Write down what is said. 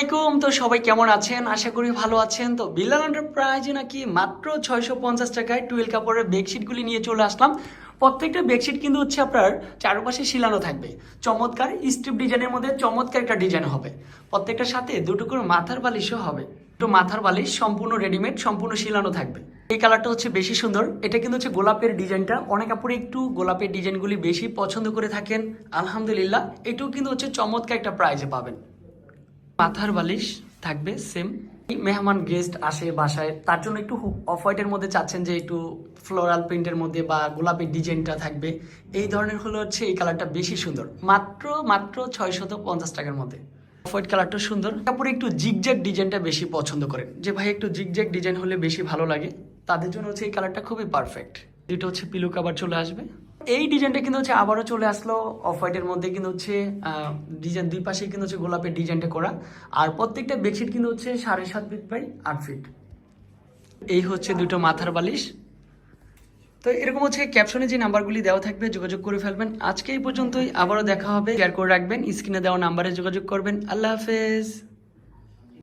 আলাইকুম। তো সবাই কেমন আছেন? আশা করি ভালো আছেন। তো বিল্লাল এন্টারপ্রাইজে নাকি মাত্র ছয়শো পঞ্চাশ টাকায় টুয়েল কাপড়ের বেডশিটগুলি নিয়ে চলে আসলাম। প্রত্যেকটা বেডশিট কিন্তু হচ্ছে আপনার চারপাশে শিলানো থাকবে। চমৎকার স্ট্রিপ ডিজাইনের মধ্যে চমৎকার একটা ডিজাইন হবে। প্রত্যেকটার সাথে দুটো করে মাথার বালিশও হবে। দুটো মাথার বালিশ সম্পূর্ণ রেডিমেড সম্পূর্ণ শিলানো থাকবে। এই কালারটা হচ্ছে বেশি সুন্দর। এটা কিন্তু হচ্ছে গোলাপের ডিজাইনটা অনেক আপুরে একটু গোলাপের ডিজাইনগুলি বেশি পছন্দ করে থাকেন। আলহামদুলিল্লাহ, এটাও কিন্তু হচ্ছে চমৎকার একটা প্রাইজে পাবেন। মাথার বালিশ থাকবে সেম মেহমান গেস্ট আসে বাসায়, তার জন্য একটু অফ হোয়াইটের মধ্যে চাচ্ছেন যে একটু ফ্লোরাল প্রিন্টের মধ্যে বা গোলাপের ডিজাইনটা থাকবে। এই ধরনের হলো হচ্ছে এই কালারটা বেশি সুন্দর। মাত্র মাত্র ছয়শত পঞ্চাশ টাকার মধ্যে। অফ হোয়াইট কালারটা সুন্দর। তারপরে একটু জিগজ্যাগ ডিজাইনটা বেশি পছন্দ করেন। যে ভাই একটু জিগজ্যাগ ডিজাইন হলে বেশি ভালো লাগে। তাদের জন্য হচ্ছে এই কালারটা খুবই পারফেক্ট এটা হচ্ছে পিলো কাবার চলে আসবে। এই ডিজাইনটা কিন্তু হচ্ছে আবারও চলে আসলো অফ হোয়াইটের মধ্যে কিন্তু হচ্ছে ডিজাইন দুই পাশে কিন্তু হচ্ছে গোলাপের ডিজাইনটা করা। আর প্রত্যেকটা বেডশিট কিন্তু হচ্ছে সাড়ে সাত ফিট বাই আট ফিট এই হচ্ছে দুটো মাথার বালিশ। তো এরকম হচ্ছে ক্যাপশনে যে নাম্বারগুলি দেওয়া থাকবে, যোগাযোগ করে ফেলবেন। আজকে এই পর্যন্তই। আবারও দেখা হবে। শেয়ার করে রাখবেন। স্ক্রিনে দেওয়া নাম্বারে যোগাযোগ করবেন। আল্লাহ হাফেজ।